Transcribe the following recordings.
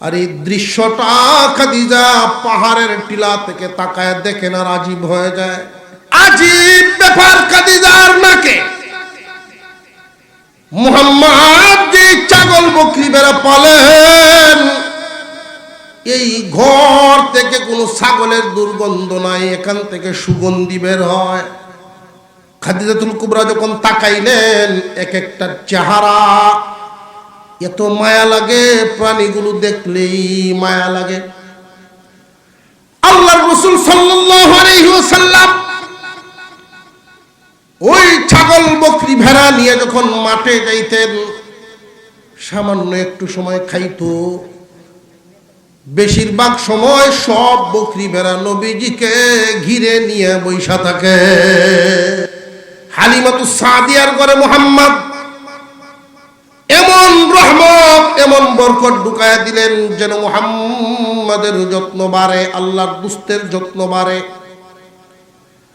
আর এই দৃশ্যটা খাদিজা পাহাড়ের টিলা থেকে তাকায় দেখে না, রাজীব হয়ে যায়। আজীব ব্যাপার খাদিজার নাকে। মুহাম্মদ যে ছাগল বকরি বেড়া পালেন, এই ঘর থেকে কোনো ছাগলের দুর্গন্ধ নাই, এখান থেকে সুগন্ধি বের হয়। খাদিজাতুল কুবরা যখন তাকাইলেন, এক একটা চেহারা এত মায়া লাগে, প্রাণীগুলো দেখলেই মায়া লাগে। আল্লাহ রসুল ওয়াসাল্লাম ওই ছাগল, বকরি, ভেড়া নিয়ে যখন মাঠে যাইতেন, সামান্য একটু সময় খাইতো। বেশিরভাগ সময় সব বকরি, ভেড়া নবীজিকে ঘিরে নিয়ে বৈশা থাকে। হালিমাতু সাদিয়ার করে মোহাম্মদ এমন রহমত এমন বরকত ঢুকায় দিলেন যেন মুহাম্মাদের যত্ন বাড়ে, আল্লাহর দুস্তের যত্ন বাড়ে।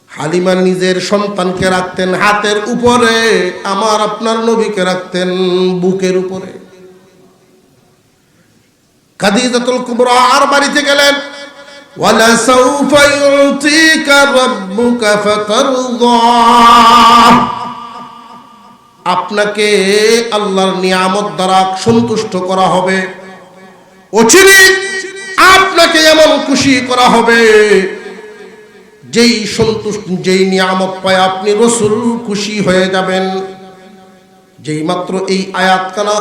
হালিমা নিজের সন্তানকে রাখতেন হাতের উপরে, আমার আপনার নবীকে রাখতেন বুকের উপরে। খাদিজাতুল কুবরা আর বাড়িতে গেলেন। ওয়ালাসাউফা ইউতিকা রাব্বুকা ফাতারদা। আপনাকে আল্লাহর নিয়ামত দ্বারা সন্তুষ্ট করা হবে। আপনাকে এমন খুশি করা হবে, যেই সন্তুষ্ট, যেই নিয়ামত পায় আপনি রসুল খুশি হয়ে যাবেন। যেই মাত্র এই আয়াত কানা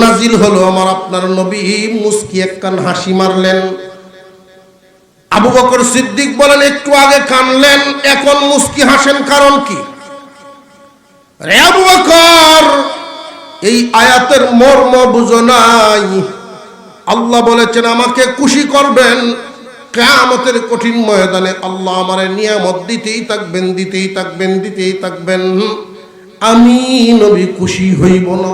নাজিল হলো, আমার আপনার নবী মুস্কি একখান হাসি মারলেন। আবু বকর সিদ্দিক বলেন, একটু আগে কানলেন, এখন মুস্কি হাসেন কারণ কি? এই আয়াতের মর্ম বুঝো নাই। আল্লাহ বলেছেন, আমাকে খুশি করবেন। কেয়ামতের কঠিন ময়দানে আল্লাহ আমারে নিয়ামত দিতেই থাকবেন দিতেই থাকবেন দিতেই থাকবেন। আমি নবী খুশি হইব না।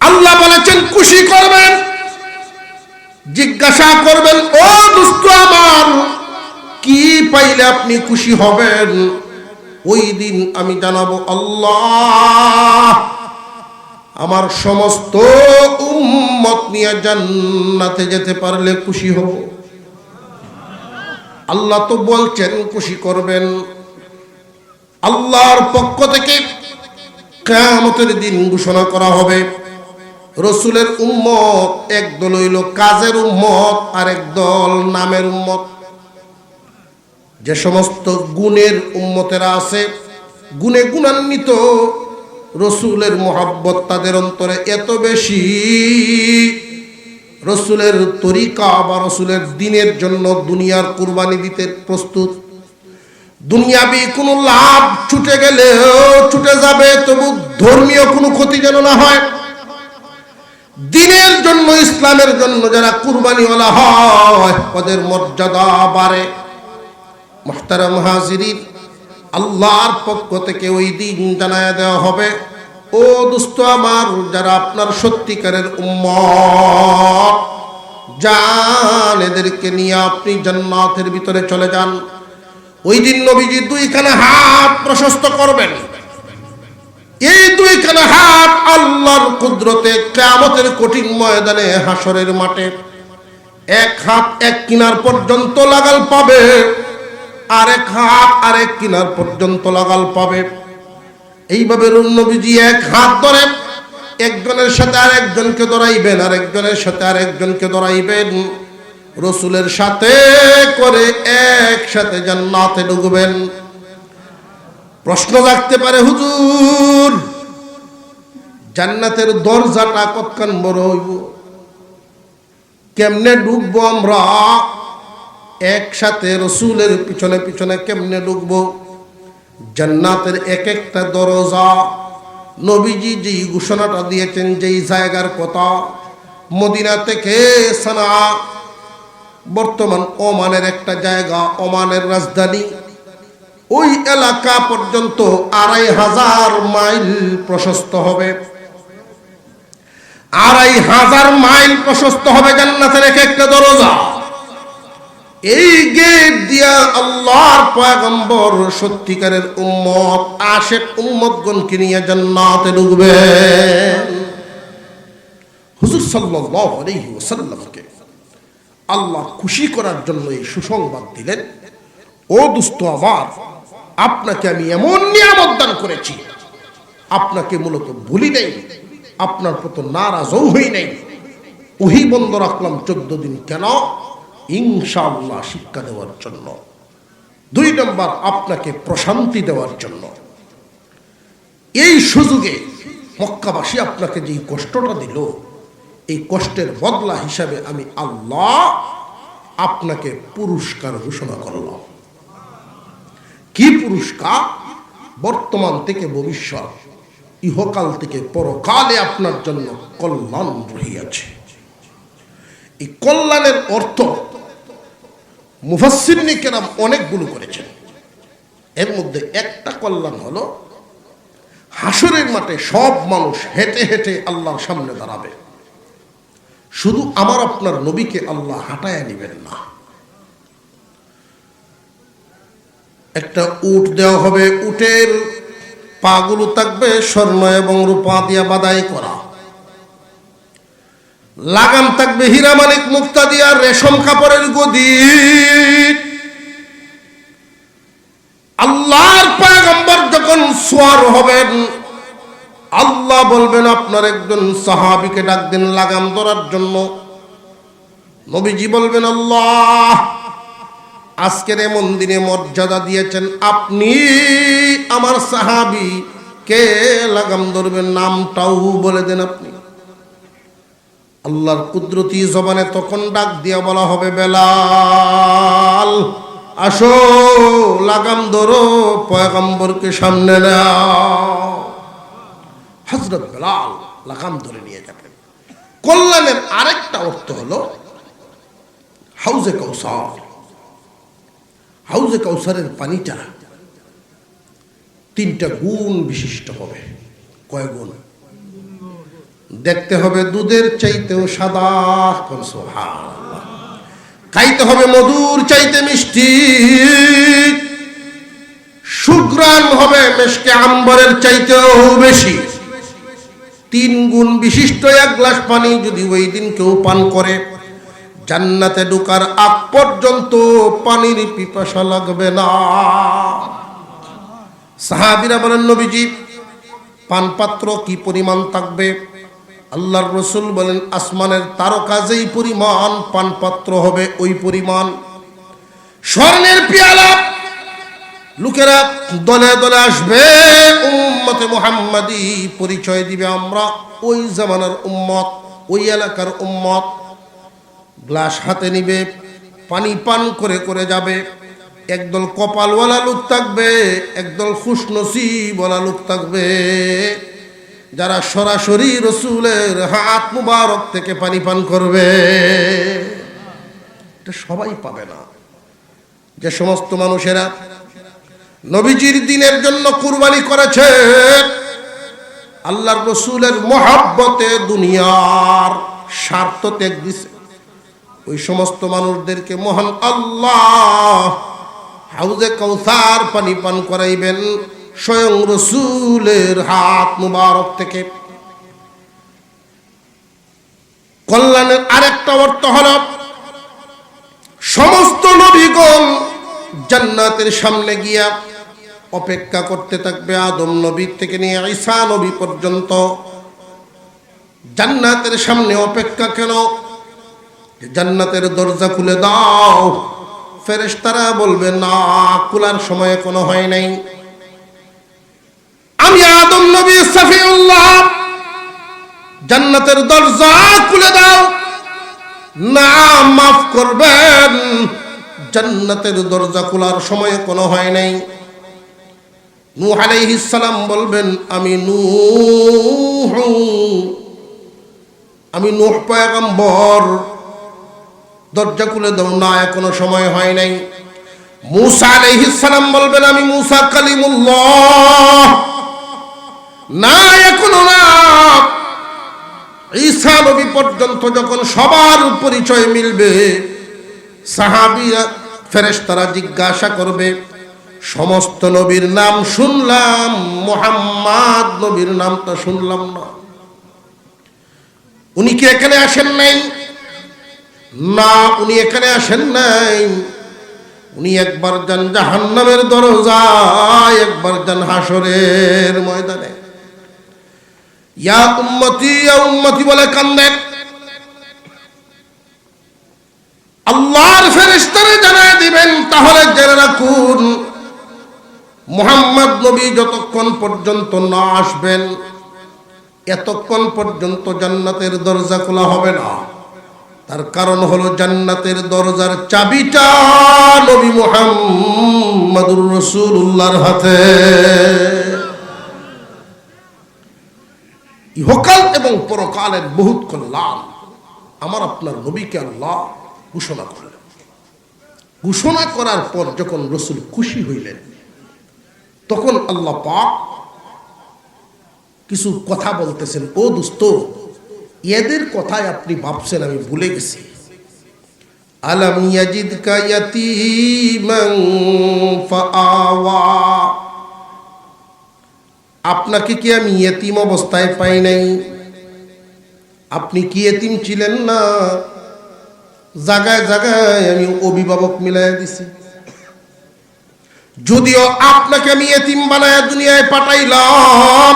আল্লাহ বলেছেন, খুশি করবেন। জিজ্ঞাসা করবেন, ও দুষ্ট আমার, কি পাইলে আপনি খুশি হবেন? ওই দিন আমি জানাব আল্লাহ, আমার সমস্ত উম্মত নিয়ে জান্নাতে যেতে পারলে খুশি হব। আল্লাহ তো বলছেন, খুশি করবেন। আল্লাহর পক্ষ থেকে কেয়ামতের দিন ঘোষণা করা হবে। রসুলের উম্মত, এক দল হইল কাজের উম্মত আর এক দল নামের উম্মত। যে সমস্ত গুণের উম্মতেরা আছে, গুণে গুণান্বিত রসুলের মোহাব্বত তাদের অন্তরে এত বেশি। রসুলের তরিকা বা রসুলের দিনের জন্য দুনিয়ার কুরবানি দিতে প্রস্তুত। দুনিয়াবি কোনো লাভ ছুটে গেলেও ছুটে যাবে, তবু ধর্মীয় কোনো ক্ষতি যেন না হয়। দিনের জন্য, ইসলামের জন্য যারা কুরবানিওয়ালা হয়, ওদের মর্যাদা বাড়ে। মোহতারাম হাজিরিন, আল্লাহর পক্ষ থেকে ওই দিন জানায় দেওয়া হবে, ও দুস্ত আমার, যারা আপনার সত্যিকারের উম্ম যান এদেরকে নিয়ে আপনি জান্নাতের ভিতরে চলে যান। ওই দিন নবীজি দুইখানে হাত প্রশস্ত করবেন। এই দুইখানে হাত আল্লাহর কুদরতে কেমতের কঠিন ময়দানে হাসরের মাঠে, এক হাত এক কিনার পর্যন্ত লাগাল পাবে। আরেক হাত আরেক কিনার পর্যন্ত লাগাল পাবে। এইভাবে নবীজি এক হাত ধরে একজনের সাথে আর আরেকজনকে ধরাইবেন, আরেকজনের সাথে আরেকজনকে ধরাইবেন। রসুলের সাথে করে একসাথে জান্নাতে ঢুকবেন। প্রশ্ন রাখতে পারে, হুজুর, জান্নাতের দরজাটা কতক্ষণ বড় হইব? কেমনে ঢুকবো আমরা? একসাথে রসুলের পিছনে পিছনে কেমনে ঢুকবো? জান্নাতের এক একটা দরজা। নবীজি যেই ঘোষণাটা দিয়েছেন, যেই জায়গার কথা, মদিনা থেকে সানা, বর্তমান ওমানের একটা জায়গা, ওমানের রাজধানী। ওই এলাকা পর্যন্ত আড়াই হাজার মাইল প্রশস্ত হবে। আড়াই হাজার মাইল প্রশস্ত হবে জান্নাতের এক একটা দরজা। এই গেট দিয়া আল্লাহর পয়গম্বর সত্যিকারের উম্মত, আশেক উম্মতগণকে নিয়ে জান্নাতে ঢুকবে। হুজুর সাল্লাহ আলহি ওসাল্লামকে আল্লাহ খুশি করার জন্য এই সুসংবাদ দিলেন, ও দুস্থ আমার, আপনাকে আমি এমন নিয়ামত দান করেছি, আপনাকে মূলত ভুলি নাই, আপনার প্রতি নারাজও হই নাই। ওহি বন্ধ রাখলাম চোদ্দ দিন কেন? ইনশাআল্লাহ শিক্ষা দেওয়ার জন্য। দুই নম্বর, আপনাকে প্রশান্তি দেওয়ার জন্য। এই সুযোগে মক্কাবাসী আপনাকে যে কষ্টটা দিল, এই কষ্টের বদলা হিসাবে আমি আল্লাহ আপনাকে পুরস্কার ঘোষণা করলাম। কি পুরস্কার? বর্তমান থেকে ভবিষ্যৎ, ইহকাল থেকে পরকালে আপনার জন্য কল্যাণ রহিয়াছে। এই কল্যাণের অর্থ মুফাসিনী কেরাম অনেকগুলো করেছেন। এর মধ্যে একটা কল্যাণ হলো, হাসরের মাঠে সব মানুষ হেঁটে হেঁটে আল্লাহর সামনে দাঁড়াবে। শুধু আমার আপনার নবীকে আল্লাহ হাঁটায় নিবেন না। একটা উট দেওয়া হবে, উটের পাগুলো থাকবে, স্বর্ণ এবং রূপা দিয়া বাদাই করা। লাগাম থাকবে হীরা মালিক মুক্তা দিয়া রেশম কাপড়ের গদি। আল্লাহর পায়গম্বর যখন সোয়ার হবেন, আল্লাহ বলবেন, আপনার একজন সাহাবিকে ডাক লাগাম ধরার জন্য। নবীজি বলবেন, আল্লাহ, আজকের এমন দিনে মর্যাদা দিয়েছেন। আপনি আমার সাহাবি কে লাগাম ধরবেন? নামটাও বলে দেন আপনি। আল্লাহর কুদরতি জবানে তখন ডাক দিয়া বলা হবে, বেলাল, আসো, লাগাম ধরো, পয়গম্বরকে সামনে হজরত বেলাল লাগাম ধরে নিয়ে যাবেন। কল্যাণের আরেকটা অর্থ হলো, হাউজে কৌসার হাউজে কৌসারের পানিটা তিনটা গুণ বিশিষ্ট হবে, কয় গুণ? দেখতে হবে দুধের চাইতেও সাদা খাইতে হবে মধুর, চাইতে মিষ্টি। সুগ্রাম হবে মেশকে আম্বরের চাইতেও বেশি। তিন গুণ বিশিষ্ট এক গ্লাস পানি যদি ওই দিন কেউ পান করে, জান্নাতে ঢোকার আগ পর্যন্ত পানির পিপাসা লাগবে না। সাহাবিরা বলেন, নবীজি, পানপাত্র কি পরিমাণ থাকবে? আল্লাহর রসুল বলেন, আসমানের তারকা যেই পরিমাণ পানপাত্র হবে, ওই পরিমাণ স্বর্ণের পিয়ালা লোকেরা দলে দলে আসবে, উম্মতে মোহাম্মদি পরিচয় দিবে আমরা। ওই জামানার উম্মত, ওই এলাকার উম্মত গ্লাস হাতে নিবে, পানি পান করে করে যাবে। একদল কপালওয়ালা লোক থাকবে, একদল খুশনসি বলা লোক থাকবে। যারা সরাসরি রসুলের হাত মুবারক থেকে পানি পান করবে, এটা সবাই পাবে না। যে সমস্ত মানুষেরা নবীজির দিনের জন্য কুরবানি করেছে, আল্লাহর রসুলের মহাব্বতে দুনিয়ার স্বার্থ ত্যাগ দিছে। ওই সমস্ত মানুষদেরকে মহান আল্লাহ হাউজে কৌসার পানি পান করাইবেন। স্বয়ং রসুলের হাত মুবারক থেকে। কল্যাণের আরেকটা অর্থ হল, সমস্ত নবীগণ জান্নাতের সামনে গিয়া অপেক্ষা করতে থাকবে আদম নবী থেকে নিয়ে ঈসা নবী পর্যন্ত। জান্নাতের সামনে অপেক্ষা কেন? জান্নাতের দরজা খুলে দাও। ফেরেশতারা বলবে, না, খোলার সময় কোনো হয় নাই। আমি আদম নবী সাফিউল্লাহ জান্নাতের দরজা খুলে দাও। না, মাফ করবেন। জান্নাতের দরজা খোলার সময় কোনো হয় নাই। নূহ আলাইহিস বলবেন, আমি নূহ আমি নূহ পয়গম্বর। দরজা খুলে দাও, না, এখনও সময় হয় নাই। মুসা আলাইহিস সালাম বলবেন, আমি মুসা কালিমুল্লাহ। না, এখনও না। ঈসা নবী পর্যন্ত যখন সবার পরিচয় মিলবে, সাহাবিরা, ফেরেশতারা জিজ্ঞাসা করবে, সমস্ত নবীর নাম শুনলাম, মোহাম্মদ নবীর নামটা শুনলাম না। উনি কি এখানে আসেন নাই? না, উনি এখানে আসেন নাই। উনি একবার যান জাহান্নামের দরজায়, একবার যান হাসরের ময়দানে। ইয়া উম্মতি ইয়া উম্মতি বলে কান্দেন আল্লাহর ফেরেশতারে জানায় দিবেন, তাহলে জেনে রাখুন, মুহাম্মদ নবী যতক্ষণ পর্যন্ত না আসবেন, এতক্ষণ পর্যন্ত জান্নাতের দরজা খোলা হবে না। তার কারণ হলো জান্নাতের দরজার চাবিটা নবী মুহাম্মাদুর রাসূলুল্লাহর হাতে ইহকাল এবং পরকালের বহুত কল্যাণ আমার আপনার নবীকে আল্লাহ ঘোষণা করলেন। ঘোষণা করার পর যখন রসুল খুশি হইলেন, তখন আল্লাহ পাক কিছু কথা বলতেছেন, ও দোস্ত, এদের কথায় আপনি ভাবছেন, আমি ভুলে গেছি। আলাম ইয়াজিদকা ইয়াতীমান ফাআওয়া। আপনাকে কি আমি ইয়েতিম অবস্থায় পাই নাই? আপনি কি এতিম ছিলেন না? জায়গায় জায়গায় আমি অভিভাবক মিলাই দিছি। যদিও আপনাকে আমি এতিম বানায় দুনিয়ায় পাঠাইলাম,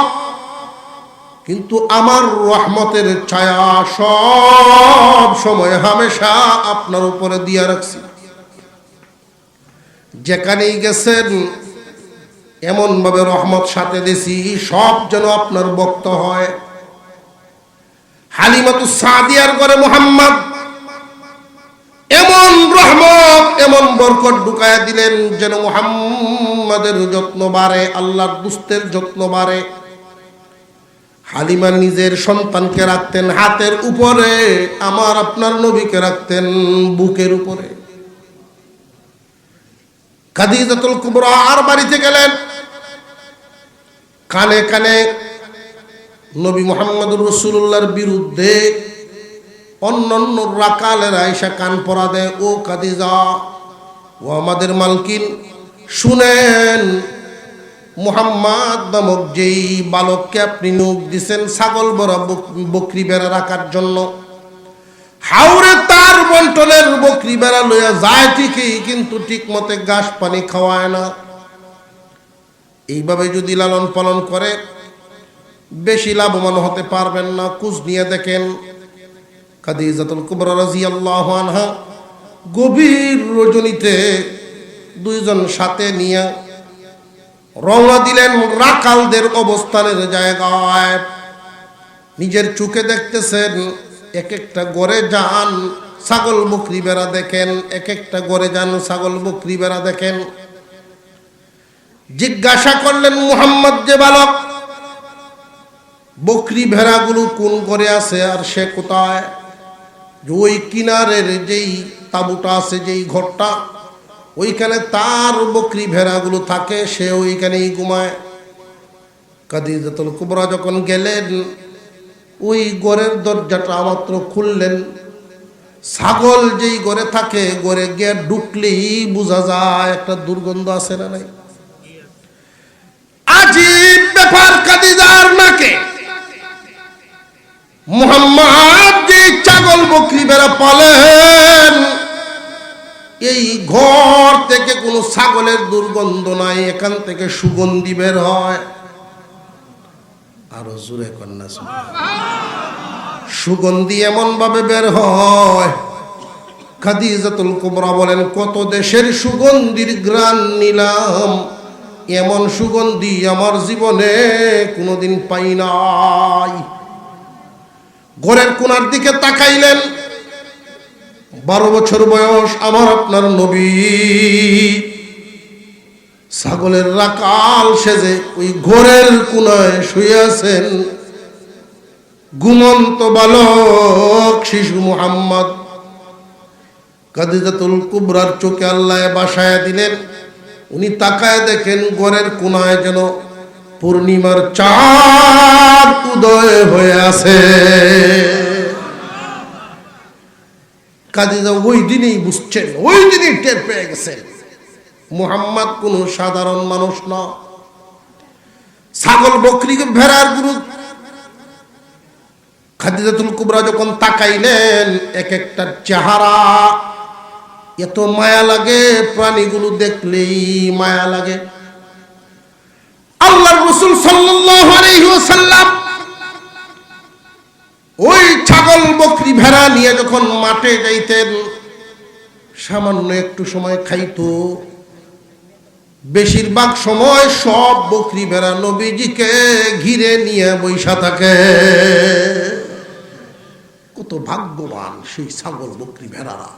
কিন্তু আমার রহমতের ছায়া সব সময় হামেশা আপনার উপরে দিয়া রাখছি। যেখানেই গেছেন এমন ভাবে রহমত সাথে দিছি, সব যেন আপনার বক্ত হয়। হালিমাতু সাদিয়ার করে মোহাম্মদ। এমন রহমত, এমন বরকত ঢুকায় দিলেন যেন মোহাম্মদের যত্ন বাড়ে, আল্লাহর দুস্তের যত্ন বাড়ে। হালিমা নিজের সন্তানকে রাখতেন হাতের উপরে, আমার আপনার নবীকে রাখতেন বুকের উপরে। খাদিজাতুল কুবরা আর বাড়িতে গেলেন। কানে কানে নবী মোহাম্মদুর রসুল্লাহর বিরুদ্ধে অন্যান্য রাকালের আয়সা কান পরা দেয়, ও কাদিজা ও আমাদের মালকিন, শুনেন, মুহাম্মদ নামক যেই বালককে আপনি নখ দিছেন ছাগল বড় বকরি বেড়া রাখার জন্য হাওড়ে তার বন্টনের বকরি বেড়া লইয়া যায় ঠিকই, কিন্তু ঠিক মতে ঘাস পানি খাওয়ায় না। এইভাবে যদি লালন পালন করে বেশি লাভবান হতে পারবেন না। কুচ নিয়ে দেখেন। খাদিজাতুল কুবরা রাদিয়াল্লাহু আনহা গভীর রজনীতে দুইজন সাথে নিয়ে রওনা দিলেন রাকালদের অবস্থানের জায়গায়। নিজের চোখে দেখতেছেন এক একটা গড়ে যান ছাগল বকরি বেড়া দেখেন, এক একটা গড়ে যান ছাগল বকরি বেড়া দেখেন। জিজ্ঞাসা করলেন, মুহাম্মদ যে বালক? বকরি ভেড়াগুলো কোন করে আছে আর সে কোথায়? ওই কিনারের যেই তাবুটা আছে, যেই ঘরটা, ওইখানে তার বকরি ভেড়াগুলো থাকে, সে ওইখানেই ঘুমায়। কাদিজাতুল কুবরা যখন গেলেন, ওই গড়ের দরজাটা মাত্র খুললেন। ছাগল যেই গড়ে থাকে গড়ে গিয়ে ঢুকলেই বোঝা যায় একটা দুর্গন্ধ আছে না নাই। আজীব ব্যাপার কাদিজার নাকে মোহাম্মদ যে ছাগল বকরি বেড়া পালেন, এই ঘর থেকে কোনো ছাগলের দুর্গন্ধ নাই, এখান থেকে সুগন্ধি বের হয়। আরও জোরে কন্যা সুগন্ধি এমন ভাবে বের হয়। খাদিজাতুল কুবরা বলেন, কত দেশের সুগন্ধির গ্রান নিলাম, এমন সুগন্ধি আমার জীবনে কোনোদিন পাই নাই। ঘরের কোনার দিকে তাকাইলেন। বারো বছর বয়স আমার আপনার নবী। ছাগলের রাকাল সেজে ওই ঘোরের কোনায় শুয়ে আছেন। ঘুমন্ত বালক শিশু মুহাম্মদ। কাদিজাতুল কুবরার চোখে আল্লাহ বাসায় দিলেন। উনি তাকায় দেখেন ঘরের কোনায় যেন পূর্ণিমার চাঁদ উদয় হয়ে আছে। কাদিজা ওই দিনই বুঝছেন, ওই দিনই টের পেয়ে গেছেন। মুহাম্মদ কোন সাধারণ মানুষ না। ছাগল বকরি ভেড়ার গুরু। খাদিজাতুল কুবরা যখন তাকাইলেন এক একটা চেহারা, এত মায়া লাগে, প্রাণীগুলো দেখলেই মায়া লাগে। আল্লাহ রসুল ওয়াসাল্লাম ওই ছাগল বকরি ভেড়া নিয়ে যখন মাঠে যাইতেন, সামান্য একটু সময় খাইতো। বেশিরভাগ সময় সব বকরি ভেড়া নবীজিকে ঘিরে নিয়ে বৈশা থাকে। কত ভাগ্যবান সেই ছাগল বকরি ভেড়ারা।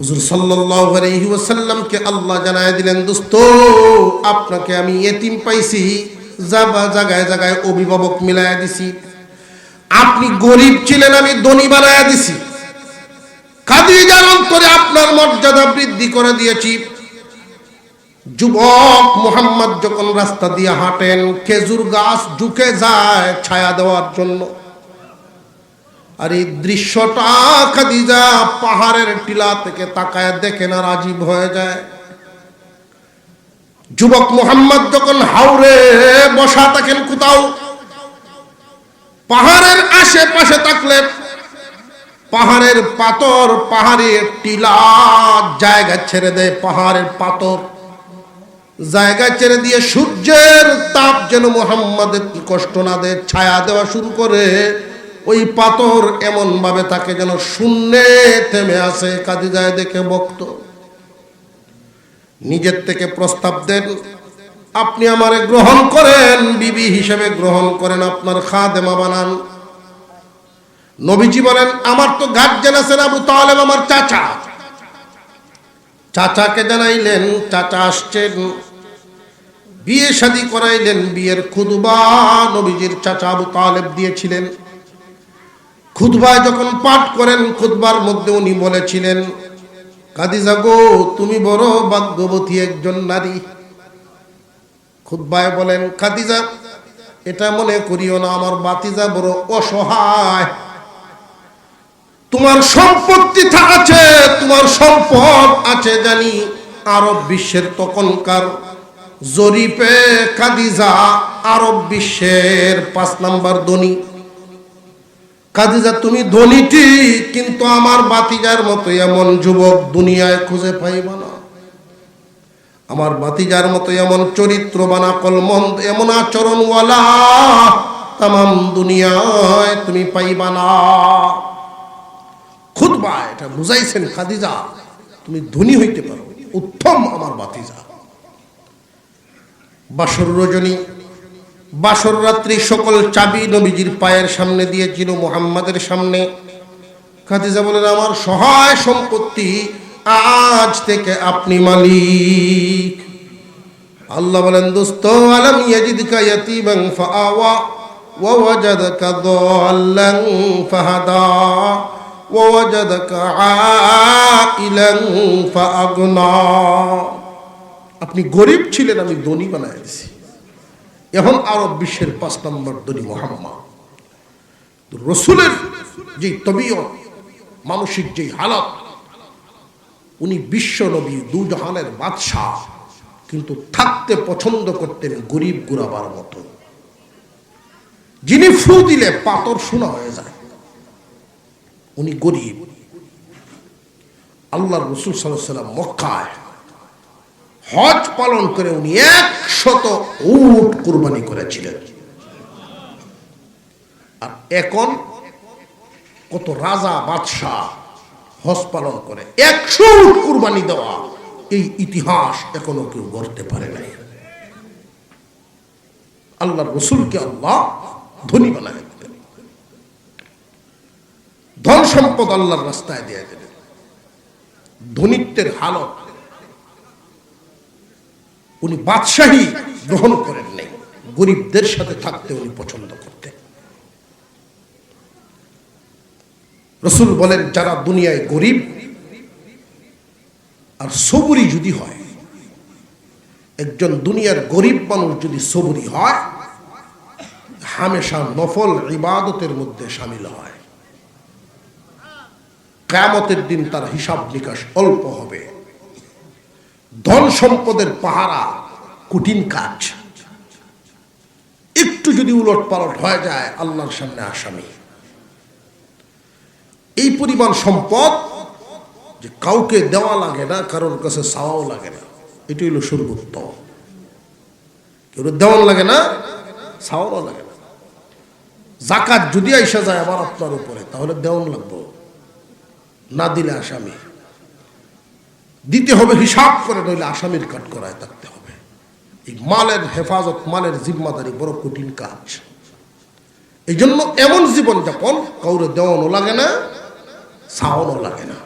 হুজুর সাল্লাল্লাহু আলাইহি ওয়াসাল্লামকে আল্লাহ জানায় দিলেন, দোস্ত, আপনাকে আমি এতিম পাইছি যাবা জায়গায় জায়গায় অভিভাবক মিলায়া দিছি। আপনি গরিব ছিলেন, আমি ধনী বানায়া দিছি। খাদিজার অন্তরে আপনার মর্যাদা বৃদ্ধি করে দিয়েছি। যুবক মোহাম্মদ যখন রাস্তা দিয়ে হাঁটেন, খেজুর গাছ ঢুকে যায় ছায়া দেওয়ার জন্য। আর এই দৃশ্যটা খাদিজা পাহাড়ের টিলা থেকে তাকায় দেখে না রাজীব হয়ে যায়। যুবক মোহাম্মদ যখন হাওড়ে বসা থাকেন কোথাও, পাহাড়ের আশেপাশে থাকলে পাহাড়ের পাথর, পাহাড়ের টিলা জায়গা ছেড়ে দেয় পাহাড়ের পাথর। জায়গা ছেড়ে দিয়ে সূর্যের তাপ যেন মোহাম্মদের কষ্ট না দেয়, ছায়া দেওয়া শুরু করে। ওই পাথর এমন ভাবে তাকে যেন শূন্যে থেমে আসে কাজে যায় দেখে বক্ত। নিজের থেকে প্রস্তাব দেন, আপনি আমারে গ্রহণ করেন, বিবি হিসেবে গ্রহণ করেন, আপনার খাদেমা বানান। নবীজি বলেন, আমার তো গার্জেন আছেন আবু তালেব, আমার চাচা। চাচাকে জানাইলেন, চাচা আসছেন। বিয়ে শাদি করাইলেন, বিয়ের খুদবা নবীজির চাচা আবু তালেব দিয়েছিলেন। খুদবায় যখন পাঠ করেন খুদবার মধ্যে উনি বলেছিলেন, কাদিজা গো, তুমি বড় ভাগ্যবতী একজন নারী। খুদবায় বলেন খাদিজা এটা মনে করিও না, আমার বাতিজা বড় অসহায়। তোমার সম্পত্তি আছে, তোমার সম্পদ আছে জানি, আরব বিশ্বের তখনকার জরিপে কাদিজা আরব বিশ্বের পাঁচ নাম্বার ধনী। কাদিজা তুমি ধনীটি কিন্তু আমার বাতিজার মতো এমন যুবক দুনিয়ায় খুঁজে পাইবা না। আমার বাতিজার মতো এমন চরিত্র চরিত্রবানা কলমন এমন আচরণওয়ালা তাম দুনিয়ায় তুমি পাইবা না। খুদবা এটা বুঝাইছেন খাদিজা, তুমি ধনী হইতে পারো, উত্তম আমার বাতিজা। বাসর রজনী বাসর রাত্রি সকল চাবি নবীজির পায়ের সামনে দিয়েছিল মোহাম্মদের সামনে। খাদিজা বলেন, আমার সহায় সম্পত্তি আজ থেকে আপনি মালিক। আল্লাহ বলেন, দোস্ত, আলম ইয়াজিদকা ইয়াতীমান ফাআওয়া ওয়া ওয়াজাদাকা দাল্লান ফাহাদা ওয়া ওয়াজাদাকা আইলান ফাআগনা। আপনি গরিব ছিলেন, আমি ধনী বানায় দিছি। এখন আরব বিশ্বের পাঁচ নম্বর দলি মোহাম্মদ। রসুলের যে তবিয়ত, মানসিক যে হালত, উনি বিশ্ব নবী দুজাহানের বাদশাহ, কিন্তু থাকতে পছন্দ করতেন গরিব গুরাবার মতো। যিনি ফু দিলে পাতর শোনা হয়ে যায়। উনি গরিব। আল্লাহ রসুল সাল্লাম মক্কায় হজ পালন করে উনি একশত উট কুরবানি করেছিলেন। আর এখন কত রাজা, বাদশাহ হজ পালন করে, একশো উট কুরবানি দেওয়া এই ইতিহাস এখনও কেউ গড়তে পারে নাই। আল্লাহ রসুলকে আল্লাহ ধনী বানায় দিলেন। ধন সম্পদ আল্লাহর রাস্তায় দিয়ে দিলেন। ধনিত্বের হালত উনি বাদশাহী গ্রহণ করেন নাই। গরিবদের সাথে থাকতে উনি পছন্দ করতেন। রসুল বলেন, যারা দুনিয়ায় গরিব আর সবুরি যদি হয়, একজন দুনিয়ার গরিব মানুষ যদি সবুরি হয়, হামেশা নফল ইবাদতের মধ্যে সামিল হয়। কেয়ামতের দিন তার হিসাব নিকাশ অল্প হবে। ধন সম্পদের পাহারা, কঠিন কাজ। একটু যদি উলট পালট হয়ে যায়, আল্লাহর সামনে আসামি। এই পরিমাণ সম্পদ যে কাউকে দেওয়া লাগে না, কারোর কাছে চাওয়াও লাগে না। এটি হলো সর্বোত্তম। কেউ দেওয়ান লাগে না, চাওয়াও লাগে না। জাকাত যদি আইসা যায় আবার আপনার উপরে, তাহলে দেওয়ান লাগবো। না দিলে আসামি। দিতে হবে, হিসাব করে, নইলে আসামির কাট করায় থাকতে হবে। এই মালের হেফাজত, মালের জিম্মাদারি বড় কঠিন কাজ। এই জন্য এমন জীবনযাপন কাউরে দেওয়ানো লাগে না, চাওয়ানো লাগে না।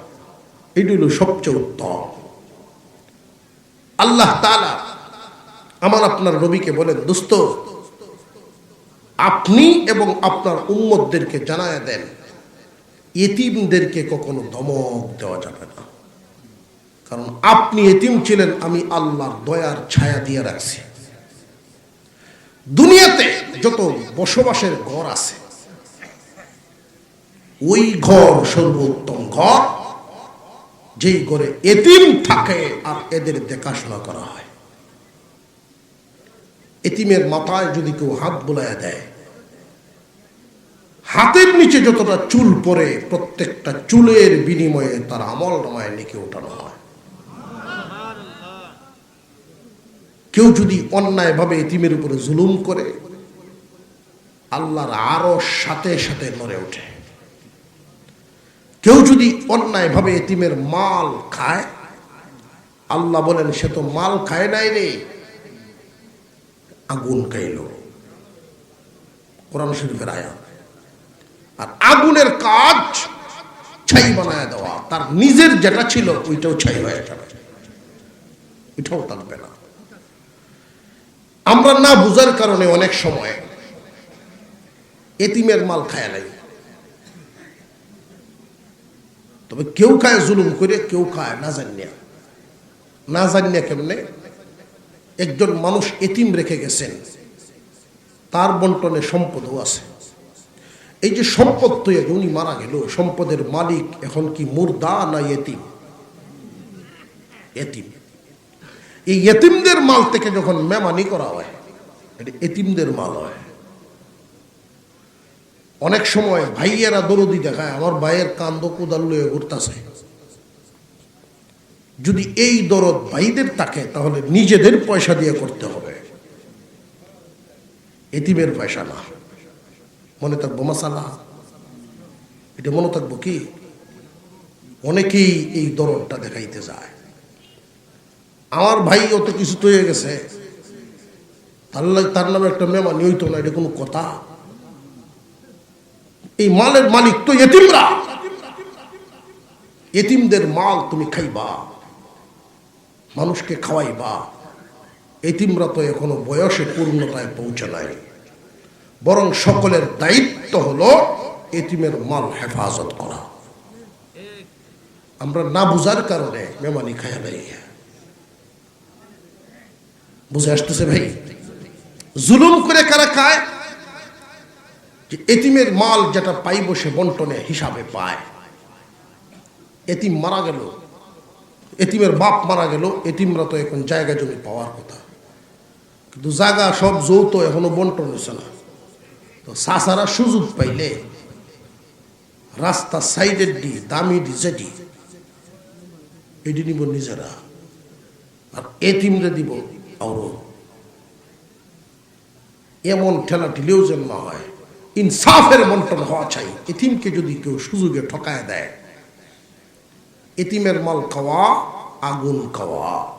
এটি হলো সবচেয়ে উত্তম। আল্লাহ তালা আমার আপনার রবিকে বলেন, দোস্ত, আপনি এবং আপনার উম্মতদেরকে জানায় দেন এতিমদেরকে কখনো ধমক দেওয়া যাবে না। কারণ আপনি এতিম ছিলেন, আমি আল্লাহর দয়ার ছায়া দিয়ে রাখছি। দুনিয়াতে যত বসবাসের ঘর আছে, ওই ঘর সর্বোত্তম ঘর, যেই ঘরে এতিম থাকে আর এদের দেখাশোনা করা হয়। এতিমের মাথায় যদি কেউ হাত বোলায় দেয়, হাতের নিচে যতটা চুল পরে প্রত্যেকটা চুলের বিনিময়ে তার আমল নামায় লিখে ওঠানো হয়। কেউ যদি অন্যায়ভাবে এতিমের উপরে জুলুম করে, আল্লাহর আরও সাথে সাথে নড়ে ওঠে। কেউ যদি অন্যায়ভাবে এতিমের মাল খায়, আল্লাহ বলেন, সে তো মাল খায় নাই রে। আগুন খাইল। কোরআন শরীফের আয়াত। আর আগুনের কাজ ছাই বানায় দেওয়া। তার নিজের যেটা ছিল, ওইটাও ছাই হয়ে যাবে। ওইটাও থাকবে না। আমরা না বুঝার কারণে অনেক সময় এতিমের মাল খায় নাই। তবে কেউ খায় জুলুম করে, কেউ খায় না জানিয়া। না জানিয়া কেমনে? একজন মানুষ এতিম রেখে গেছেন, তার বন্টনে সম্পদও আছে। এই যে সম্পদ তৈরি উনি মারা গেল, সম্পদের মালিক এখন কি মুর্দা না এতিম? এতিম। এই এতিমদের মাল থেকে যখন মেমানি করা হয়, এটা এতিমদের মাল হয়। অনেক সময় ভাইয়েরা দরদি দেখায়, আমার ভাইয়ের কান্দ কোদাল লয়ে ঘুরতেছে। যদি এই দরদ ভাইদের থাকে, তাহলে নিজেদের পয়সা দিয়ে করতে হবে। এতিমের পয়সা না। মনে থাকব মাসালা এটা মনে থাকব কি? অনেকেই এই দরদটা দেখাইতে যায়। আমার ভাই অত কিছু তো হয়ে গেছে। তার তার নামে একটা মেমানি হইতো না, এটা কোনো কথা। এই মালের মালিক তো এতিমরা। এতিমদের মাল তুমি খাইবা, মানুষকে খাওয়াইবা। এতিমরা তো এখনও বয়সে পূর্ণতায় পৌঁছে নাই। বরং সকলের দায়িত্ব হলো এতিমের মাল হেফাজত করা। আমরা না বুঝার কারণে মেমানি খাইয়া নাই। বুঝে আসতেছে ভাই। জুলুম করে কারা খায়? যে এতিমের মাল যেটা পাইব সে বন্টনে হিসাবে পায়। এতিম মারা গেল। এতিমের বাপ মারা গেল। এতিমরা তো এখন জায়গা জমি পাওয়ার কথা। কিন্তু জায়গা সব যৌথ, এখনও বন্টন হচ্ছে না। তো সাসারা সুযোগ পাইলে রাস্তা সাইডের ডি, দামি ডি যেটি এটি নিব নিজেরা। আর এতিমরে দিব এমন ঠেলা ঠেলেও যেন না হয়। ইনসাফের বন্টন হওয়া চাই। এতিমকে যদি কেউ সুযোগে ঠকায় দেয়। এতিমের মাল খাওয়া, আগুন খাওয়া।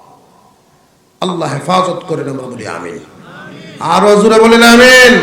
আল্লাহ হেফাজত করেন আমরা বলি আমিন। আর হজুরে বলেন আমিন।